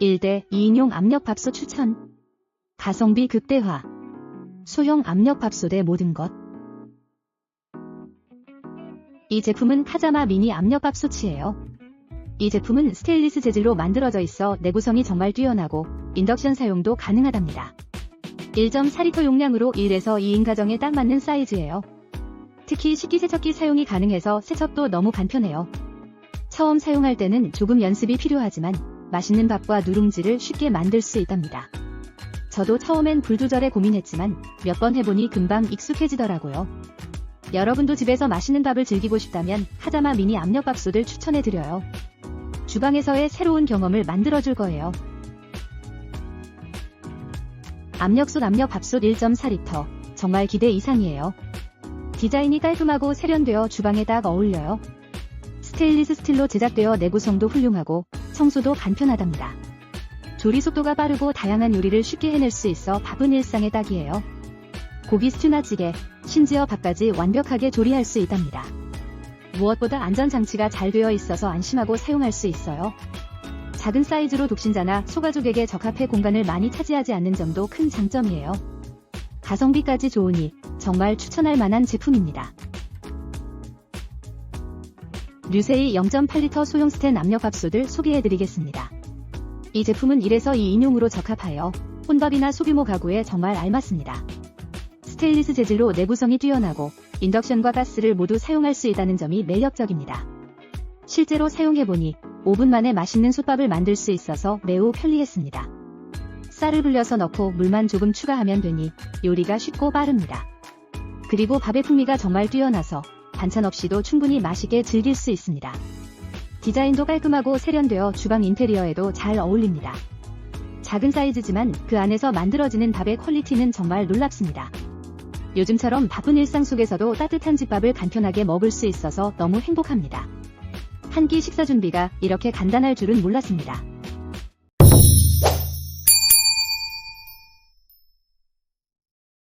1대 2인용 압력밥솥 추천. 가성비 극대화. 소형 압력밥솥의 모든 것. 이 제품은 카자마 미니 압력밥솥이에요. 이 제품은 스테인리스 재질로 만들어져 있어 내구성이 정말 뛰어나고 인덕션 사용도 가능하답니다. 1.4리터 용량으로 1에서 2인 가정에 딱 맞는 사이즈예요. 특히 식기세척기 사용이 가능해서 세척도 너무 간편해요. 처음 사용할 때는 조금 연습이 필요하지만 맛있는 밥과 누룽지를 쉽게 만들 수 있답니다. 저도 처음엔 불 조절에 고민했지만 몇 번 해보니 금방 익숙해지더라고요. 여러분도 집에서 맛있는 밥을 즐기고 싶다면 하자마 미니 압력밥솥을 추천해드려요. 주방에서의 새로운 경험을 만들어줄 거예요. 압력솥 압력밥솥 1.4리터. 정말 기대 이상이에요. 디자인이 깔끔하고 세련되어 주방에 딱 어울려요. 스테인리스 스틸로 제작되어 내구성도 훌륭하고 청소도 간편하답니다. 조리 속도가 빠르고 다양한 요리를 쉽게 해낼 수 있어 바쁜 일상에 딱이에요. 고기 스튜나 찌개, 심지어 밥까지 완벽하게 조리할 수 있답니다. 무엇보다 안전장치가 잘 되어 있어서 안심하고 사용할 수 있어요. 작은 사이즈로 독신자나 소가족에게 적합해 공간을 많이 차지하지 않는 점도 큰 장점이에요. 가성비까지 좋으니 정말 추천할 만한 제품입니다. 류세이 0.8리터 소형 스텐 압력 밥솥을 소개해드리겠습니다. 이 제품은 1에서 2인용으로 적합하여 혼밥이나 소규모 가구에 정말 알맞습니다. 스테인리스 재질로 내구성이 뛰어나고 인덕션과 가스를 모두 사용할 수 있다는 점이 매력적입니다. 실제로 사용해보니 5분 만에 맛있는 솥밥을 만들 수 있어서 매우 편리했습니다. 쌀을 불려서 넣고 물만 조금 추가하면 되니 요리가 쉽고 빠릅니다. 그리고 밥의 풍미가 정말 뛰어나서 반찬 없이도 충분히 맛있게 즐길 수 있습니다. 디자인도 깔끔하고 세련되어 주방 인테리어에도 잘 어울립니다. 작은 사이즈지만 그 안에서 만들어지는 밥의 퀄리티는 정말 놀랍습니다. 요즘처럼 바쁜 일상 속에서도 따뜻한 집밥을 간편하게 먹을 수 있어서 너무 행복합니다. 한 끼 식사 준비가 이렇게 간단할 줄은 몰랐습니다.